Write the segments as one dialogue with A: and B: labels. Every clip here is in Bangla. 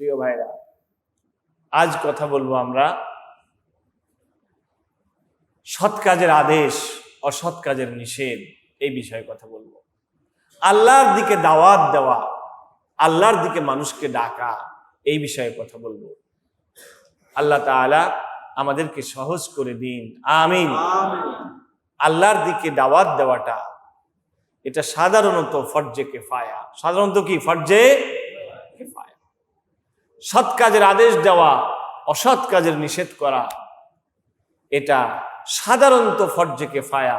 A: প্রিয় ভাইরা আজ কথা বলব আমরা সৎ কাজের আদেশ অসৎ কাজের নিষেধ এই বিষয়ে কথা বলব। আল্লাহর দিকে দাওয়াত দেওয়া আল্লাহর দিকে মানুষকে ডাকা এই বিষয়ে কথা বলব। আল্লাহ তাআলা আমাদেরকে সহজ করে দিন। আমিন। আল্লাহর দিকে দাওয়াত দেওয়াটা এটা সাধারণত ফর্জে কে ফায়া সাধারণত কি? ফর্জে সৎ কাজের আদেশ দেওয়া, অসৎ কাজের নিষেধ করা, এটা সাধারণত ফর্জে কেফায়া,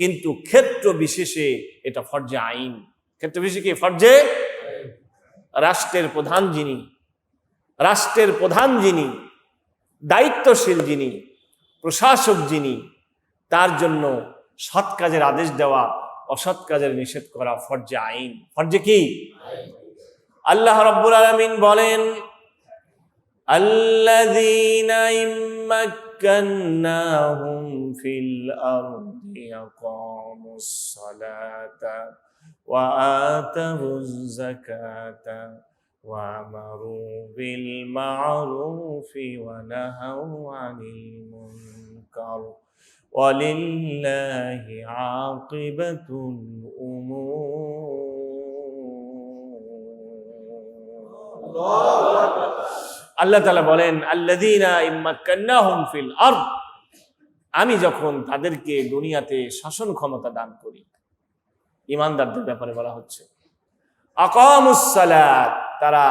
A: কিন্তু ক্ষেত্র বিশেষে এটা ফর্জে আইন। ক্ষেত্র বিশেষে কি? ফর্জে রাষ্ট্রের প্রধান যিনি, রাষ্ট্রের প্রধান যিনি, দায়িত্বশীল যিনি, প্রশাসক যিনি, তার জন্য সৎ কাজের আদেশ দেওয়া, অসৎ কাজের নিষেধ করা ফর্জে আইন। ফর্জে কি? আল্লাহ রব্বুল আলমিন বলেন الذين إن مكناهم في الأرض أقاموا الصلاة وآتوا الزكاة وأمروا بالمعروف ونهوا عن المنكر ولله عاقبة الأمور. আল্লাহ তালা বলেন আল্লাদিনা ইম্মাক্কান্নাহুম ফিল আরদ। আমি যখন তাদেরকে দুনিয়াতে শাসন ক্ষমতা দান করি, ইমানদারদের ব্যাপারে বলা হচ্ছে, আকামুস সালাত, তারা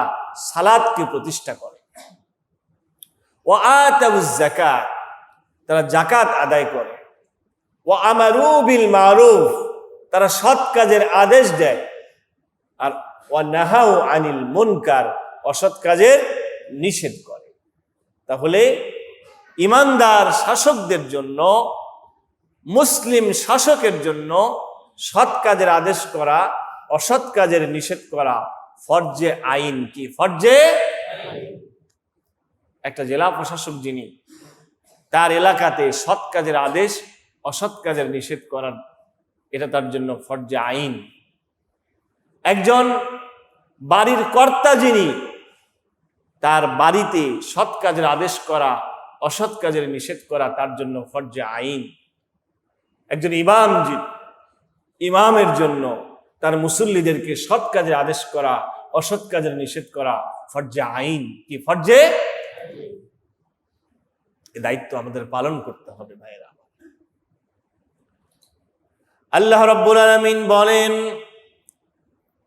A: সালাতকে প্রতিষ্ঠা করে। ও জাকাত তারা জাকাত আদায় করে। ও আমারু বিল মারুফ, তারা সৎ কাজের আদেশ দেয়। আর ও নাহাউ আনিল মুনকার, অসৎ কাজের নিষেধ করে। তাহলে ইমানদার শাসকদের জন্য, মুসলিম শাসকের জন্য সৎ কাজের আদেশ করা, অসৎ কাজের নিষেধ করা ফর্জে আইন কি? ফর্জে একটা জেলা প্রশাসক যিনি, তার এলাকাতে সৎ কাজের আদেশ, অসৎ কাজের নিষেধ করার, এটা তার জন্য ফর্জে আইন। একজন বাড়ির কর্তা যিনি তার বাড়িতে সৎ কাজের আদেশ করা, অসৎ কাজের নিষেধ করা, তার জন্য ফর্জে আইন। একজন ইমাম ইমামের জন্য তার মুসল্লিদেরকে সৎ কাজের আদেশ করা, অসৎ কাজের নিষেধ করা ফর্জে আইন। কি ফর্জে? দায়িত্ব আমাদের পালন করতে হবে ভাইরা আল্লাহ রব্বুল আলমিন বলেন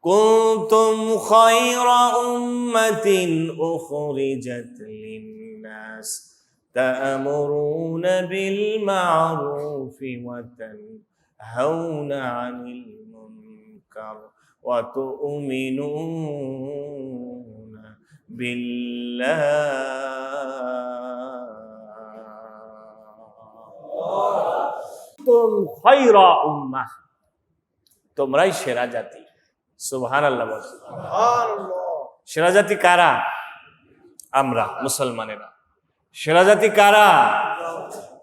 A: كنتم خير أمة أخرجت للناس تأمرون بالمعروف وتنهون عن المنكر وتؤمنون بالله. كنتم خير أمة. تمرأي شرا جاتي সুবহান আল্লাহ সেরা জাতি কারা? আমরা মুসলমানেরা। সেরা জাতি কারা?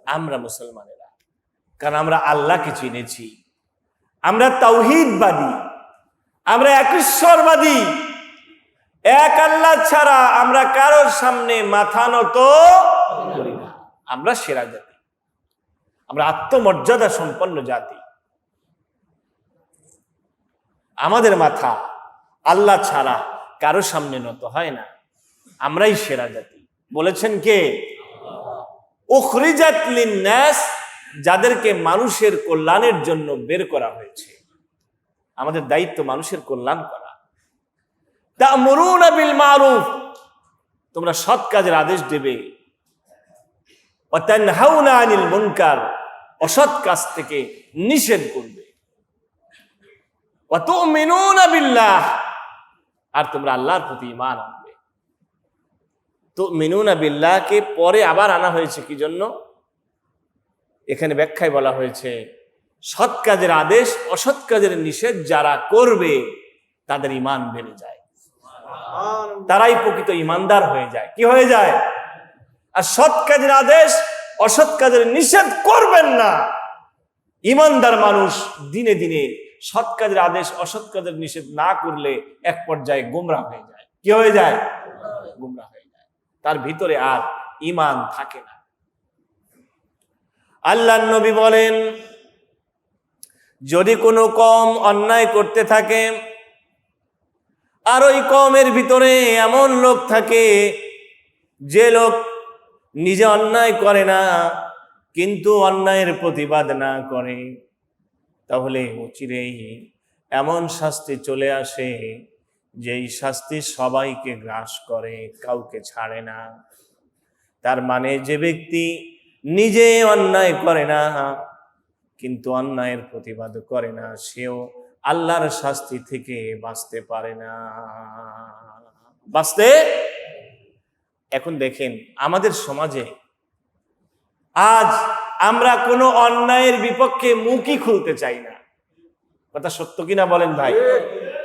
A: আমরা মুসলমানেরা। কারণ আমরা আল্লাহকে চিনেছি আমরা তাওহিদবাদী। আমরা একশ্বরবাদী এক আল্লাহ ছাড়া আমরা কারোর সামনে মাথা নত করি না। আমরা সেরা জাতি আমরা আত্মমর্যাদা সম্পন্ন জাতি। আমাদের মাথা আল্লাহ ছাড়া কারও সামনে নত হয় না। আমরাই সেরা জাতি। বলেছেন কে? লিন্নাস যাদেরকে মানুষের কল্যাণের জন্য বের করা হয়েছে। আমাদের দায়িত্ব মানুষের কল্যাণ করা। তা'মুরুনা বিল মারুফ। তোমরা সৎ কাজের আদেশ দেবে। আনিল মুনকার। অসৎ কাজ থেকে নিষেধ করবে। বিল্লাহ। আর তোমরা আল্লাহর প্রতি ইমান আনবে। তো মিনুনা বিল্লাহকে পরে আবার আনা হয়েছে কি জন্য? এখানে ব্যাখ্যায় বলা হয়েছে, সৎ কাজের আদেশ, অসৎ কাজের নিষেধ যারা করবে, তাদের ইমান বেড়ে যায়। তারাই প্রকৃত ইমানদার হয়ে যায়। কি হয়ে যায়? আর সৎ কাজের আদেশ, অসৎ কাজের নিষেধ করবেন না। ইমানদার মানুষ দিনে দিনে সৎ কাজের আদেশ, অসৎ কাজের নিষেধ না করলে এক পর্যায়ে গোমরা হয়ে যায়। কি হয়ে যায়? গুমরা হয়ে যায়। তার ভিতরে আর ইমান থাকে না। আল্লাহ নবী বলেন, যদি কোনো কম অন্যায় করতে থাকে, আর ওই কমের ভিতরে এমন লোক থাকে, যে লোক নিজে অন্যায় করে না, কিন্তু অন্যায়ের প্রতিবাদ না করে। তাহলে অচিরেই এমন শাস্তি চলে আসে যেই শাস্তি সবাইকে গ্রাস করে, কাউকে ছাড়ে না। তার মানে যে ব্যক্তি নিজে অন্যায় করে না, কিন্তু অন্যায়ের প্রতিবাদ করে না, সেও আল্লাহর শাস্তি থেকে বাঁচতে পারে না। বাঁচতে? এখন দেখেন, আমাদের সমাজে আজ আমরা কোনো অন্যায়ের বিপক্ষে মুখই খুলতে চাই না। কথা সত্য কিনা বলেন ভাই?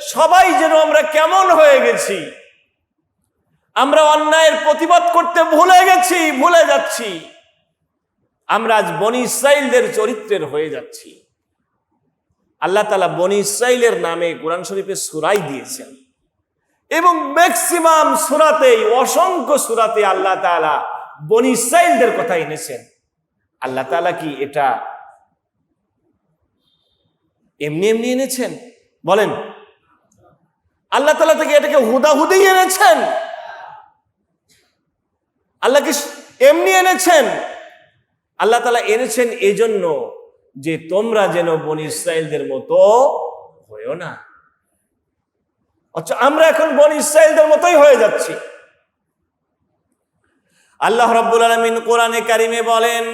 A: সবাই যেন আমরা কেমন হয়ে গেছি। আমরা অন্যায়ের প্রতিবাদ করতে ভুলে গেছি, ভুলে যাচ্ছি। আমরা আজ বনি ইসরাইলদের চরিত্রের হয়ে যাচ্ছি। আল্লাহ তালা বনি ইসরাইলের নামে কোরআন শরীফে সুরাই দিয়েছেন। এবং ম্যাক্সিমাম সুরাতেই, অসংখ্য সুরাতে আল্লাহ তালা বনি ইসরাইলদের কথা এনেছেন। আল্লাহ তালা কি এটা এমনি এমনি এনেছেন? বলেন। আল্লাহ তালা থেকে এটাকে হুদাহুদি এনেছেন? আল্লাহ কি এমনি এনেছেন? আল্লাহ তালা এনেছেন এজন্য যে তোমরা যেন বন ইসরায়েলদের মতো হয়েও না। আচ্ছা আমরা এখন বন ইসরায়েলদের মতোই হয়ে যাচ্ছি। আল্লাহ রাব্বুল আলামিন কোরআনে কারিমে বলেন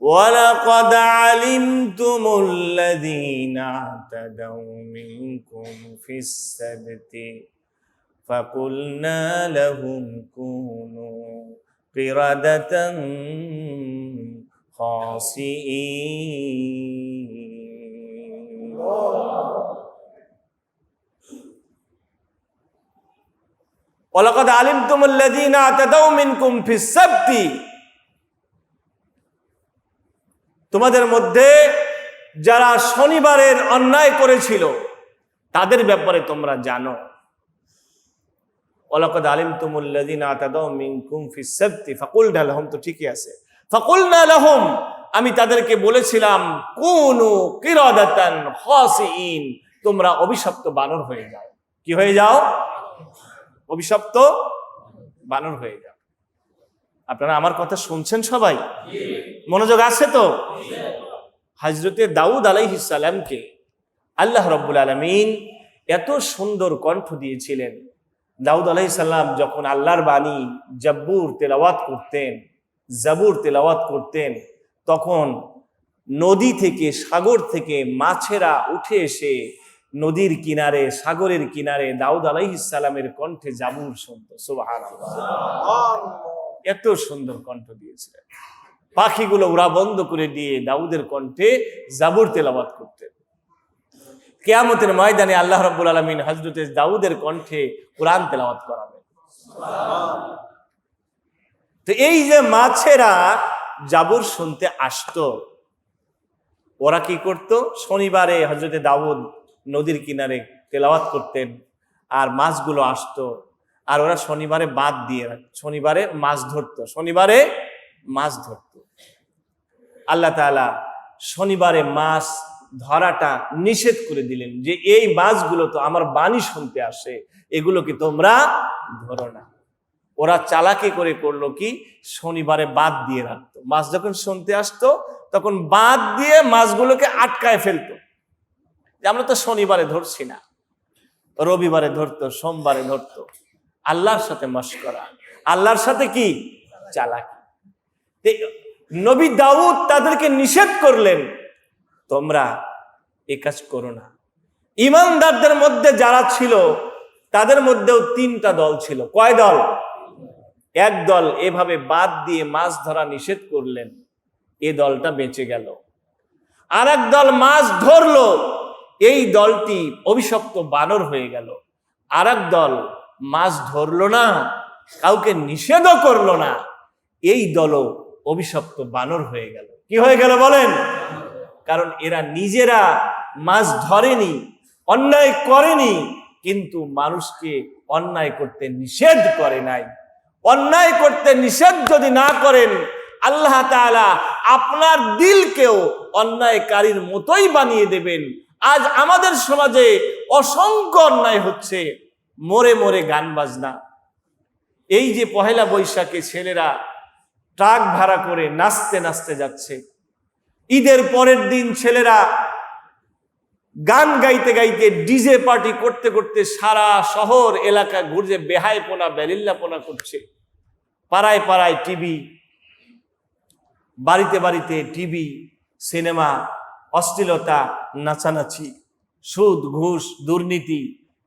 A: ولقد علمتم الذين اعتدوا منكم في السبت فقلنا لهم كونوا قردة خاسئين. ولقد علمتم الذين اعتدوا منكم في السبت তোমাদের মধ্যে যারা শনিবারের অন্যায় করেছিল, তাদের ব্যাপারে তোমরা জানো। ওলাকদ আলিম তুমুল্লাদিন মিনকুম ফি সাবতি, ফাকুলনা লাহুম, তো ঠিকই আছে। ফাকুলনা লাহুম, আমি তাদেরকে বলেছিলাম, কুনু কিরাদাতান খাসিইন তোমরা অভিশপ্ত বানর হয়ে যাও। কি হয়ে যাও? অভিশপ্ত বানর হয়ে যাও। আপনারা আমার কথা শুনছেন সবাই? মনোযোগ আছে তো? হাজরতে দাউদ আলাইহিসালামকে আল্লাহ রব্বুল আলমিন এত সুন্দর কণ্ঠ দিয়েছিলেন। দাউদ আলাইসাল্লাম যখন আল্লাহর বাণী জব্বুর তেলাওয়াত করতেন, জাবুর তেলাওয়াত করতেন, তখন নদী থেকে, সাগর থেকে মাছেরা উঠে এসে নদীর কিনারে, সাগরের কিনারে দাউদ আলাইহিসালামের কণ্ঠে জাবুর শুনত। সুবাহ এত সুন্দর কণ্ঠ দিয়েছিলেন। পাখিগুলো উড়া বন্ধ করে দিয়ে দাউদের কণ্ঠে জাবুর তেলাবাত করতেন। কেয়ামতের ময়দানে আল্লাহ রব্বুল আলমিন হজরতে দাউদের কণ্ঠে কোরআন তেলাওয়াত করাবেন। তো এই যে মাছেরা জাবুর শুনতে আসতো, ওরা কি করত? শনিবারে হজরতে দাউদ নদীর কিনারে তেলাওয়াত করতেন, আর মাছগুলো আসতো। আর ওরা শনিবারে বাদ দিয়ে রাখ। শনিবারে মাছ ধরতো। শনিবারে মাছ ধরতো। আল্লাহ তাআলা শনিবারে মাছ ধরাটা নিষেধ করে দিলেন যে এই মাছগুলো তো আমার বাণী শুনতে আসে এগুলোকে তোমরা ধরো না। ওরা চালাকি করে করল কি? শনিবারে বাদ দিয়ে রাখতো। মাছ যখন শুনতে আসতো, তখন বাদ দিয়ে মাছগুলোকে আটকায় ফেলতো। আমরা তো শনিবারে ধরছি না, রবিবারে ধরতো, সোমবারে ধরতো। আল্লাহর সাথে মস্করা। আল্লাহর সাথে কি? চালাকি। নবী দাউদ তাদেরকে নিষেধ করলেন, তোমরা এ কাজ করো না। ইমানদারদের মধ্যে যারা ছিল, তাদের মধ্যেও তিনটা দল ছিল। কয় দল? এক দল এভাবে বাদ দিয়ে মাছ ধরা নিষেধ করলেন, এ দলটা বেঁচে গেল। আর এক দল মাছ ধরলো, এই দলটি অভিশপ্ত বানর হয়ে গেল। আর দল মাছ ধরলো না, কাউকে নিষেধও করল না। এই দলও অভিশপ্ত বানর হয়ে গেল। কি হয়ে গেল বলেন? কারণ এরা নিজেরা মাছ ধরেনি, অন্যায় করেনি, কিন্তু মানুষকে অন্যায় করতে নিষেধ করে নাই। অন্যায় করতে নিষেধ যদি না করেন, আল্লাহ তাআলা আপনার দিলকেও অন্যায়কারীর মতোই বানিয়ে দেবেন। আজ আমাদের সমাজে অসংখ্য অন্যায় হচ্ছে। মোরে মোরে গান বাজনা। এই যে পহেলা বৈশাখে ছেলেরা ট্রাক ভাড়া করে নাচতে নাচতে যাচ্ছে। ঈদের পরের দিন ছেলেরা গান গাইতে গাইতে ডিজে পার্টি করতে করতে সারা শহর, এলাকা ঘুরছে, বেহাইপোনা, বেলিল্লাপোনা করছে। পাড়ায় পাড়ায় টিভি, বাড়িতে বাড়িতে টিভি, সিনেমা, অশ্লীলতা, নাচানাচি, সুদ, ঘুষ, দুর্নীতি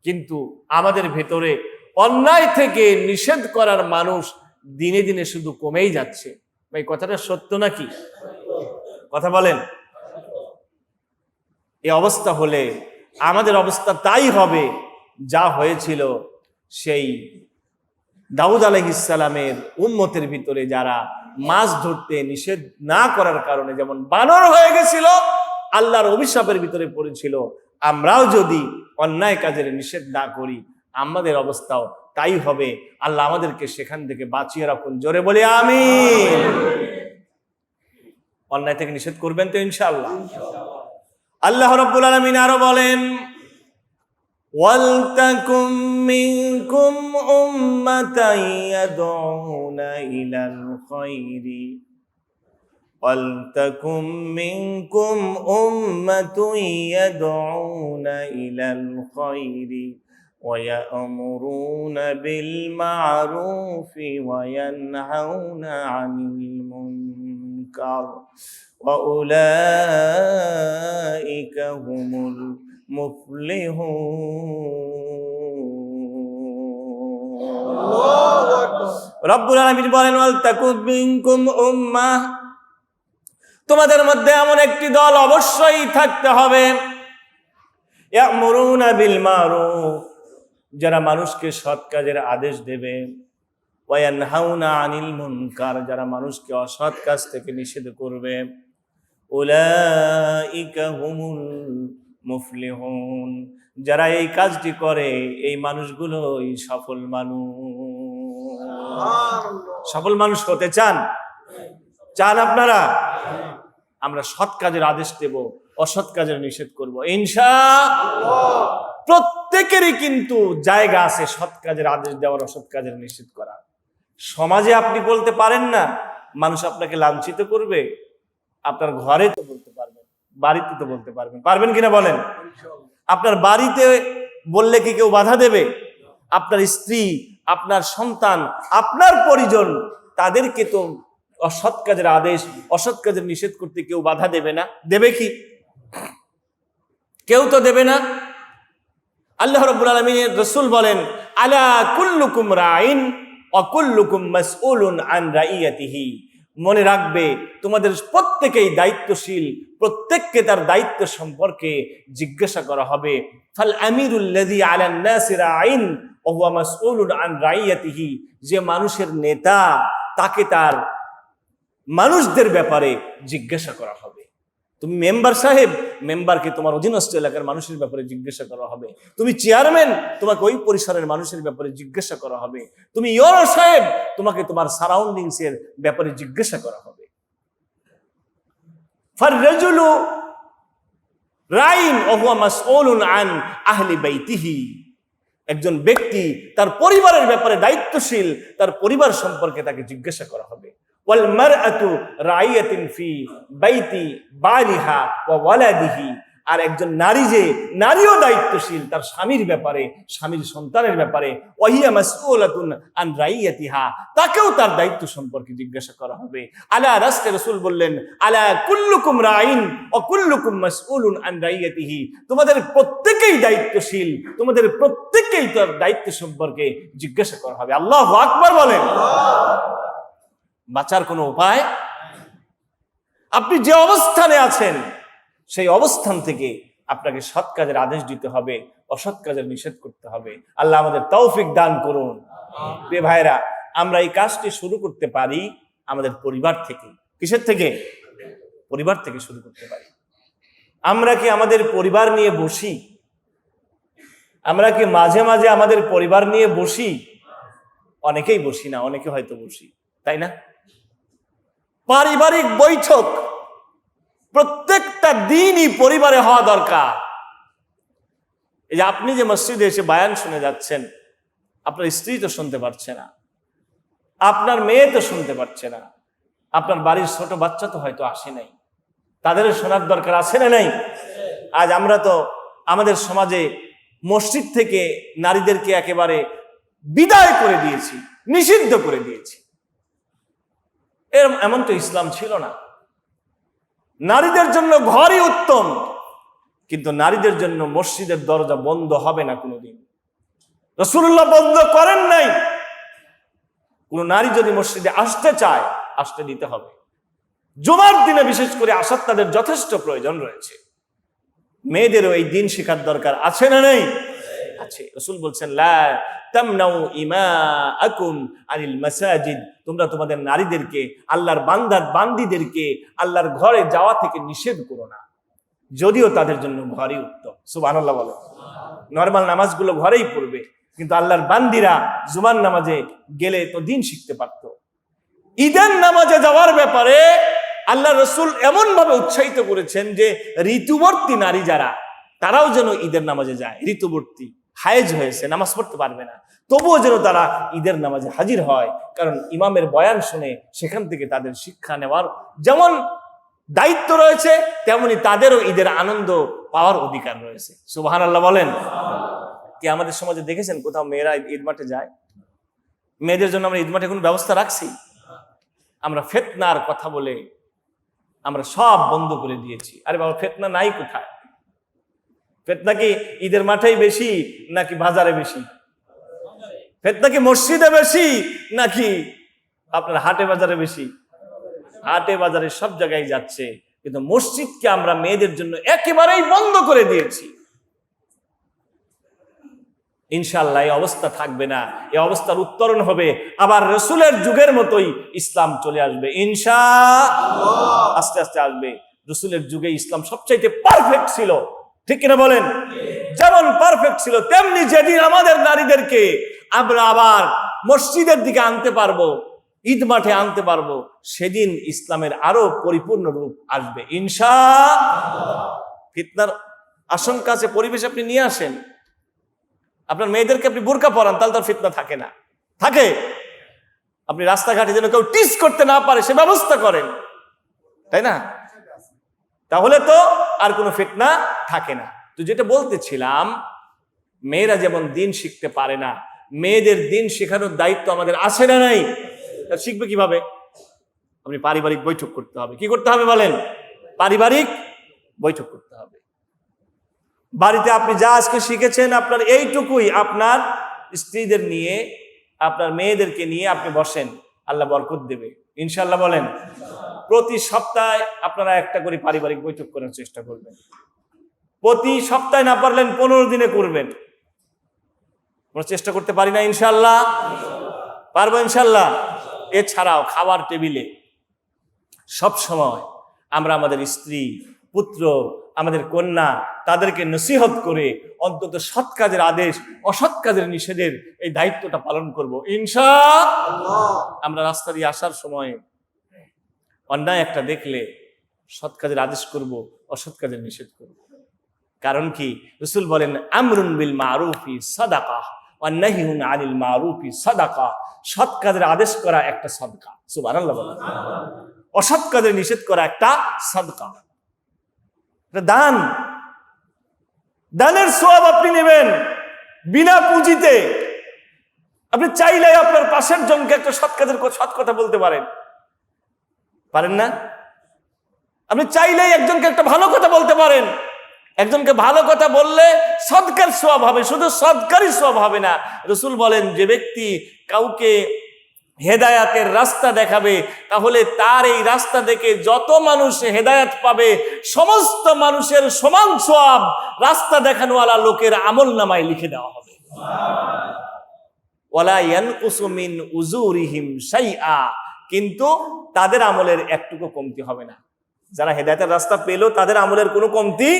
A: কিন্তু আমাদের ভেতরে অন্যায় থেকে নিষেধ করার মানুষ দিনে দিনে শুধু কমেই যাচ্ছে। ভাই, কথাটা সত্য নাকি? কথা বলেন। এ অবস্থা হলে আমাদের অবস্থা তাই হবে যা হয়েছিল সেই দাউদ আলহিসালামের উম্মতের ভিতরে যারা মাছ ধরতে নিষেধ না করার কারণে যেমন বানর হয়ে গেছিল, আল্লাহর অভিশাপের ভিতরে পড়েছিল আমরাও যদি অন্যায় কাজের নিষেধ না করি আমাদের অবস্থাও তাই হবে আল্লাহ আমাদেরকে সেখান থেকে বাঁচিয়ে রাখুন জোরে বলে আমি অন্যায় থেকে নিষেধ করবেন তো ইনশাআল্লাহ আল্লাহ রব্বুল আলমিন আরো বলেন وَلْتَكُنْ مِنْكُمْ أُمَّةً يَدْعُونَ إِلَى الْخَيْرِ وَلْتَكُنْ مِنْكُمْ أُمَّةٌ يَدْعُونَ إِلَى الْخَيْرِ وَيَأْمُرُونَ بِالْمَعْرُوفِ وَيَنْهَوْنَ عَنِ الْمُنكَرِ وأولئك هم المفلحون রব্বুল আলামিন বলেন ওয়াল তাকুদ মিনকুম উম্মাহ তোমাদের মধ্যে এমন একটি দল অবশ্যই থাকতে হবে। বিল মারুফ যারা মানুষকে সৎ কাজের আদেশ দেবে। আনিল মুনকার যারা মানুষকে অসৎ কাজ থেকে নিষেধ করবে। উলাইকা হুমুল মুফলিহুন যারা এই কাজটি করে এই মানুষগুলোই সফল মানুষ। সফল মানুষ হতে চান? চান আপনারা? আমরা সৎ কাজের আদেশ দেব অসৎ কাজের নিষেধ করব। ইনশা প্রত্যেকেরই কিন্তু জায়গা আছে সৎ কাজের আদেশ দেওয়ার অসৎ কাজের নিষেধ করা সমাজে আপনি বলতে পারেন না মানুষ আপনাকে লাঞ্ছিত করবে আপনার ঘরে তো বলতে পারবেন বাড়িতে তো বলতে পারবেন পারবেন কিনা বলেন? আপনার বাড়িতে বললে কি কেউ বাধা দেবে? আপনার স্ত্রী আপনার সন্তান আপনার পরিজন তাদেরকে তো অসৎ কাজের আদেশ, অসৎ কাজের নিষেধ করতে কেউ বাধা দেবে না। দেবে কি? কেউ তো দেবে না। আল্লাহ রব্বুল আলমিনের রসুল বলেন, আলা কুল্লুকুম রাইন, অকুল্লুকুম মাসউলুন আন রাইয়াতিহি। মনে রাখবে, তোমাদের প্রত্যেকেই দায়িত্বশীল, প্রত্যেককে তার দায়িত্ব সম্পর্কে জিজ্ঞাসা করা হবে। ফাল আমিরুল্লাযী আলান নাসি রাইন ওয়া মাসউলুন আন রাইয়াতিহি। যে মানুষের নেতা, তাকে তার মানুষদের ব্যাপারে জিজ্ঞাসা করা হবে। তুমি মেম্বার সাহেব, মেম্বারকে তোমার অধীনস্থ এলাকার মানুষের ব্যাপারে জিজ্ঞাসা করা হবে। তুমি চেয়ারম্যান, তোমাকে ওই পরিসরের মানুষের ব্যাপারে জিজ্ঞাসা করা হবে। তুমি ইয়র সাহেব, তোমাকে তোমার সারাউন্ডিংস এর ব্যাপারে জিজ্ঞাসা করা হবে। ফাররাজুলু রাইন আন আহলি বাইতিহি। একজন ব্যক্তি তার পরিবারের ব্যাপারে দায়িত্বশীল, তার পরিবার সম্পর্কে তাকে জিজ্ঞাসা করা হবে। আর একজন নারী যে, নারীও দায়িত্বশীল, তার স্বামীর ব্যাপারে, স্বামীর সন্তানের ব্যাপারে আন রাইয়াতিহা, তাকেও তার দায়িত্ব সম্পর্কে জিজ্ঞাসা করা হবে। আলা রাস্তে রাসূল বললেন, আলা কুল্লুকুম রাইন ও কুল্লুকুম মাসউলুন আন রাইয়াতিহি। তোমাদের প্রত্যেকেই দায়িত্বশীল, তোমাদের প্রত্যেকেই তার দায়িত্ব সম্পর্কে জিজ্ঞাসা করা হবে। আল্লাহু আকবার বলেন। বাঁচার কোনো উপায়? আপনি যে অবস্থানে আছেন, সেই অবস্থান থেকে আপনাকে সৎ কাজের আদেশ দিতে হবে, অসৎ কাজের নিষেধ করতে হবে। আল্লাহ আমাদের তৌফিক দান করুন। প্রিয় ভাইরা আমরা এই কাজটি শুরু করতে পারি আমাদের পরিবার থেকে। কিসের থেকে? পরিবার থেকে শুরু করতে পারি। আমরা কি আমাদের পরিবার নিয়ে বসি? আমরা কি মাঝে মাঝে আমাদের পরিবার নিয়ে বসি? অনেকেই বসি না, অনেকে হয়তো বসি, তাই না? পারিবারিক বৈঠক প্রত্যেকটা দিনই পরিবারে হওয়া দরকার। এই যে আপনি যে মসজিদে এসে বায়ান শুনে যাচ্ছেন, আপনার স্ত্রী তো শুনতে পারছে না, আপনার মেয়ে তো শুনতে পারছে না, আপনার বাড়ির ছোট বাচ্চা তো হয়তো আসে নাই, তাদেরও শোনার দরকার আছে না নাই? আজ আমরা তো আমাদের সমাজে মসজিদ থেকে নারীদেরকে একেবারে বিদায় করে দিয়েছি, নিষিদ্ধ করে দিয়েছি। এর এমন তো ইসলাম ছিল না। নারীদের জন্য ঘরই উত্তম, কিন্তু নারীদের জন্য মসজিদের দরজা বন্ধ হবে না কোনোদিন। রসুল্লাহ বন্ধ করেন নাই। কোন নারী যদি মসজিদে আসতে চায়, আসতে দিতে হবে। জুমার দিনে বিশেষ করে আসার তাদের যথেষ্ট প্রয়োজন রয়েছে। মেয়েদেরও এই দিন শেখার দরকার আছে না নেই? আছে। রসুল বলছেন আনিল মাসাজিদ। তোমরা তোমাদের নারীদেরকে, আল্লাহর বান্দার বান্দিদেরকে আল্লাহর ঘরে যাওয়া থেকে নিষেধ করো না। যদিও তাদের জন্য ঘরই উত্তম। সুবহানাল্লাহ বলো নর্মাল নামাজগুলো ঘরেই পড়বে, কিন্তু আল্লাহর বান্দিরা জুমার নামাজে গেলে তো দিন শিখতে পারতো। ঈদের নামাজে যাওয়ার ব্যাপারে আল্লাহ রসুল এমন ভাবে উৎসাহিত করেছেন যে, ঋতুবর্তী নারী যারা, তারাও যেন ঈদের নামাজে যায়। ঋতুবর্তী। হায়েজ হয়েছে, নামাজ পড়তে পারবে না। তবুও যেন তারা ঈদের নামাজে হাজির হয়, কারণ ইমামের বয়ান শুনে সেখান থেকে তাদের শিক্ষা নেওয়ার যেমন দায়িত্ব রয়েছে, তেমনি তাদেরও ঈদের আনন্দ পাওয়ার অধিকার রয়েছে। সুবাহান আল্লাহ বলেন। কি আমাদের সমাজে দেখেছেন কোথাও মেয়েরা ঈদ মাঠে যায়? মেয়েদের জন্য আমরা ঈদ মাঠে কোনো ব্যবস্থা রাখছি? আমরা ফেতনার কথা বলে আমরা সব বন্ধ করে দিয়েছি। আরে বাবা, ফেতনা নাই কোথায়? ফেতনা কি ঈদের মাঠেই বেশি নাকি বাজারে বেশি? ফেতনা কি মসজিদে বেশি নাকি আপনার হাটে বাজারে বেশি? হাটে বাজারে সব জায়গায় যাচ্ছে, কিন্তু মসজিদকে আমরা মেয়েদের জন্য একেবারেই বন্ধ করে দিয়েছি। ইনশাল্লাহ এই অবস্থা থাকবে না, এই অবস্থার উত্তরণ হবে, আবার রসুলের যুগের মতোই ইসলাম চলে আসবে। ইনশা আস্তে আস্তে আসবে। রসুলের যুগে ইসলাম সবচাইতে পারফেক্ট ছিল। ঠিক কিনা বলেন? যেমন পারফেক্ট ছিল, তেমনি যেদিন আমাদের নারীদেরকে আমরা আবার মসজিদের দিকে আনতে পারব, ঈদ মাঠে আনতে পারব, সেদিন ইসলামের আরও পরিপূর্ণ রূপ আসবে। ইনসা ফিতনার আশঙ্কা আছে, পরিবেশ আপনি নিয়ে আসেন। আপনার মেয়েদেরকে আপনি বোরকা পরান, তাহলে তার ফিতনা থাকে না। থাকে? আপনি রাস্তাঘাটে যেন কেউ টিস করতে না পারে, সে ব্যবস্থা করেন। তাই না? তাহলে তো আর কোনো ফিতনা থাকে না। তো যেটা বলতেছিলাম, মেয়েরা যেমন দিন শিখতে পারে না, মেয়েদের দিন শেখানোর দায়িত্ব আমাদের আছে না নাই? শিখবে কীভাবে? আপনি পারিবারিক বৈঠক করতে হবে। কি করতে হবে বলেন? পারিবারিক বৈঠক করতে হবে। বাড়িতে আপনি যা আজকে শিখেছেন, আপনার এইটুকুই আপনার স্ত্রীদের নিয়ে, আপনার মেয়েদেরকে নিয়ে আপনি বসেন। আল্লাহ বরকত দেবে। ইনশাল্লাহ বলেন। প্রতি সপ্তাহে আপনারা একটা করে পারিবারিক বৈঠক করার চেষ্টা করবেন। প্রতি সপ্তাহে না পারলেন পনেরো দিনে করবেন। আমরা চেষ্টা করতে পারি না ইনশাল্লাহ পারব ইনশাল্লাহ এছাড়াও খাবার টেবিলে সব সময় আমরা আমাদের স্ত্রী, পুত্র, আমাদের কন্যা তাদেরকে নসিহত করে অন্তত সৎ কাজের আদেশ, অসৎ কাজের নিষেধের এই দায়িত্বটা পালন করব। ইনশা আমরা রাস্তা দিয়ে আসার সময় অন্যায় একটা দেখলে সৎ কাজের আদেশ করব, অসৎ কাজের নিষেধ করব। কারণ কি? রসুল বলেন, আমরুন বিল মারুফি সাদাকা অন্যাহিহুন আনিল মারুফি সাদাকা। সৎ কাজের আদেশ করা একটা সদকা। সুবহানাল্লাহ বলেন। অসৎ কাজের নিষেধ করা একটা সদকা। দান। দানের সোয়াব আপনি নেবেন বিনা পুঁজিতে। আপনি চাইলে আপনার পাশের জনকে একটা সৎ কাজের সৎ কথা বলতে পারেন। পারেন না? আপনি চাইলেই একজনকে একটা ভালো কথা বলতে পারেন। একজনকে ভালো কথা বললে সৎকার সোয়াব হবে শুধু সৎকারই সোয়াব হবে না। রসুল বলেন যে ব্যক্তি কাউকে হেদায়াতের রাস্তা দেখাবে তাহলে তার এই রাস্তা দেখে যত মানুষ হেদায়াত পাবে সমস্ত মানুষের সমান সব রাস্তা দেখানোওয়ালা লোকের আমল নামায় লিখে দেওয়া হবে। ওয়ালা ইয়ানকুসু মিন উজুরিহিম শাইআ। কিন্তু তাদের আমলের একটুকু কমতি হবে না। যারা হেদায়তের রাস্তা পেল, তাদের আমলের কোনো কমতি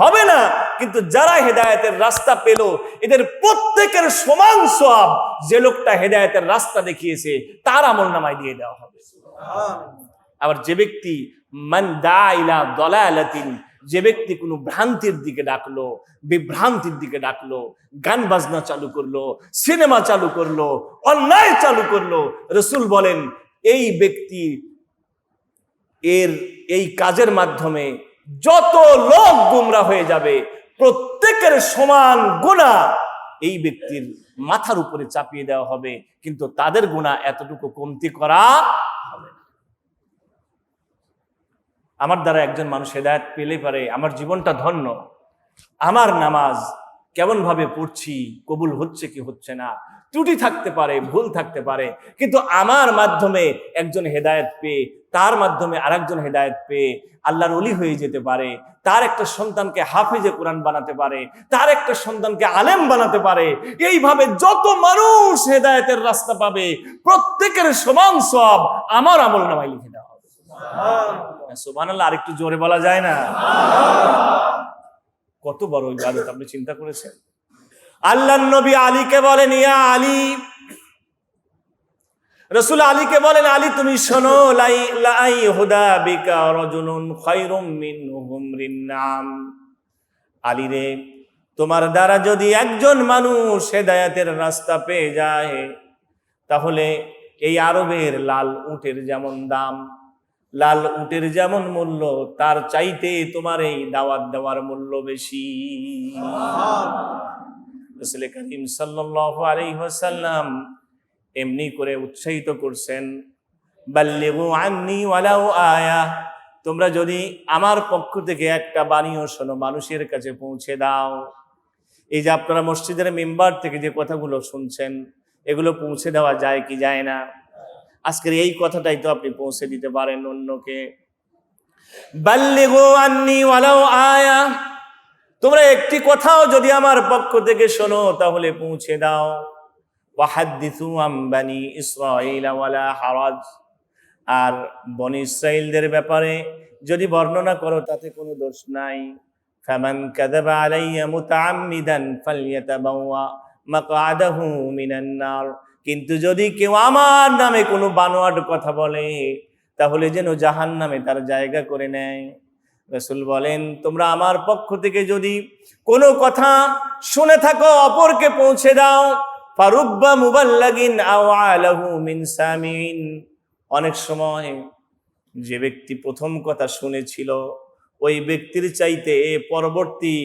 A: হবে না। কিন্তু যারা হেদায়তের রাস্তা পেল, এদের প্রত্যেকের সমান সব যে লোকটা হেদায়েতের রাস্তা দেখিয়েছে, তার আমল নামায় দিয়ে দেওয়া হবে। আবার যে ব্যক্তি, মান দা ইলা দলালাতিন যে ব্যক্তি কোনো ভ্রান্তির দিকে ডাকলো, বিভ্রান্তির দিকে ডাকলো, গান বাজনা চালু করল, সিনেমা চালু করল, অন্যায় চালু করল, রসুল বলেন এই ব্যক্তি এর এই কাজের মাধ্যমে যত লোক গুমরা হয়ে যাবে, প্রত্যেকের সমান গুণা এই ব্যক্তির মাথার উপরে চাপিয়ে দেওয়া হবে। কিন্তু তাদের গুণা এতটুকু কমতি করা হবে আমার দ্বারা একজন মানুষ হেদায়ত পেলে পারে, আমার জীবনটা ধন্য। আমার নামাজ কেমন ভাবে পড়ছি কবুল হচ্ছে কি হচ্ছে না ত্রুটি থাকতে পারে ভুল থাকতে পারে কিন্তু আমার মাধ্যমে একজন হেদায়েত পেয়ে তার মাধ্যমে আরেকজন হেদায়েত পেয়ে আল্লাহর অলি হয়ে যেতে পারে তার একটা সন্তানকে হাফিজে কোরআন বানাতে পারে তার একটা সন্তানকে আলেম বানাতে পারে এইভাবে যত মানুষ হেদায়েতের রাস্তা পাবে প্রত্যেকের সমান সব আমার আমল নামাই লিখে দেওয়া হবে। সোমান আল্লাহ আরেকটু জোরে বলা যায় না? কত বড় ইবাদত, আপনি চিন্তা করেছেন? আল্লাহ নবী আলীকে বলেন, ইয়া আলী। রসুল আলীকে বলেন, আলী, তুমি শোনো, লাই লাই হুদা বিকা রজুলুন খায়রুম মিন হুমরিন নাম। আলী রে, তোমার দ্বারা যদি একজন মানুষ হেদায়াতের রাস্তা পেয়ে যায়, তাহলে এই আরবের লাল উটের যেমন দাম লাল উটের যেমন মূল্য, তার চাইতে তোমার এই দাওয়াত দেওয়ার মূল্য বেশি। করিম ওয়াসাল্লাম এমনি করে উৎসাহিত করছেন আয়া তোমরা যদি আমার পক্ষ থেকে একটা বাণীও শোনো, মানুষের কাছে পৌঁছে দাও। এই যে আপনারা মসজিদের মেম্বার থেকে যে কথাগুলো শুনছেন, এগুলো পৌঁছে দেওয়া যায় কি যায় না? আজকের এই কথাটাই তো আপনি পৌঁছে দিতে পারেন অন্যকে। আয়া। তোমরা একটি কথাও যদি আমার পক্ষ থেকে শোনো, তাহলে পৌঁছে দাও। ওয়াহাদ্দিসু আম বানি ইসরাঈল ওয়ালা হারাজ। আর বনি ইসরাইলদের ব্যাপারে যদি বর্ণনা করো, তাতে কোনো দোষ নাই। ফামান কাযাবা আলাইয়া মুতাআম্মিদান কিন্তু যদি কেউ আমার নামে কোনো বানোয়াট কথা বলে, তাহলে যেন জাহান নামে তার জায়গা করে নেয়। রসুল বলেন, তোমরা আমার পক্ষ থেকে যদি কোনো কথা শুনে থাকো, অপরকে পৌঁছে দাও। ফারুব্বা মুবাল্লাগিন মিন সামিন। অনেক সময় যে ব্যক্তি প্রথম কথা শুনেছিল, ওই ব্যক্তির চাইতে পরবর্তী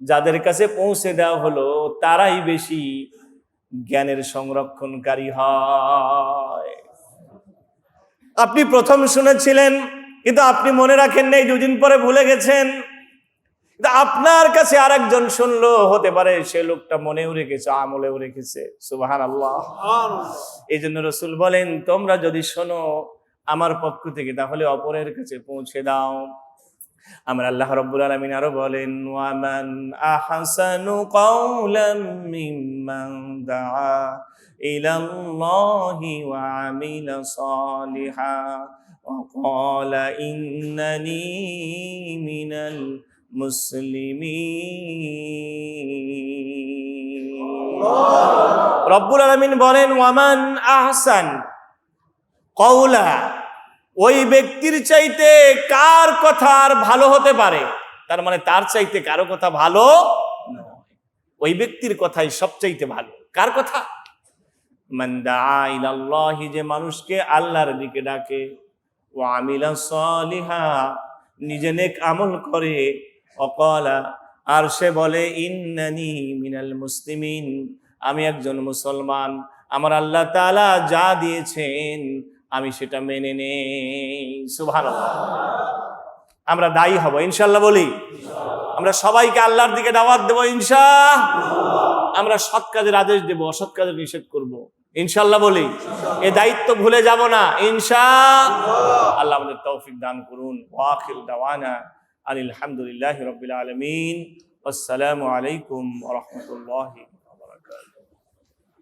A: যাদের কাছে পৌঁছে দেওয়া হলো, তারাই বেশি জ্ঞানের সংরক্ষণকারী হয়। আপনি প্রথম শুনেছিলেন কিন্তু আপনি মনে রাখেন নাই দুদিন পরে ভুলে গেছেন। আপনার কাছে আর একজন শুনলো হতে পারে সে লোকটা মনেও রেখেছে আমলেও রেখেছে। সুবাহান আল্লাহ এই জন্য রসুল বলেন তোমরা যদি শোনো আমার পক্ষ থেকে তাহলে অপরের কাছে পৌঁছে দাও। আমার আল্লাহ রব্বুল আলমিন আরও বলেন ওয়ামান আহাসানু কওলাম মিম্মান দা ইলাল্লাহি ওয়া আমিলা সালিহা ওয়া ক্বালা ইন্নানি মিনাল মুসলিমিন। রব্বুল আলামিন বলেন ওয়ামান আহসান কওলা ওই ব্যক্তির চাইতে কার কথা আর ভালো হতে পারে? তার মানে তার চাইতে কারও কথা ভালো ওই ব্যক্তির কথাই সবচাইতে ভালো। কার কথা? যে মানুষকে আল্লাহর দিকে ডাকে। ও আমিলা সলিহা, নিজে নেক আমল করে। অকলা, আর সে বলে, ইন্নানি মিনাল মুসলিমিন। আমি একজন মুসলমান। আমার আল্লাহ তাআলা যা দিয়েছেন আমি সেটা মেনে নেই। সুবহানাল্লাহ। আমরা দায়ী হব ইনশাল্লাহ বলি। আমরা সবাইকে আল্লাহর দিকে দাওয়াত দেবো ইনশা আমরা সৎ কাজের আদেশ দেবো, অসৎ কাজের নিষেধ করব। ইনশাল্লাহ বলি। এ দায়িত্ব ভুলে যাব না ইনশা আল্লাহ আমাদের তৌফিক দান করুন। ওয়াখিল দাওয়ানা আলহামদুলিল্লাহ রবিল আলমিন। আসসালামু আলাইকুম রহমতুল্লাহ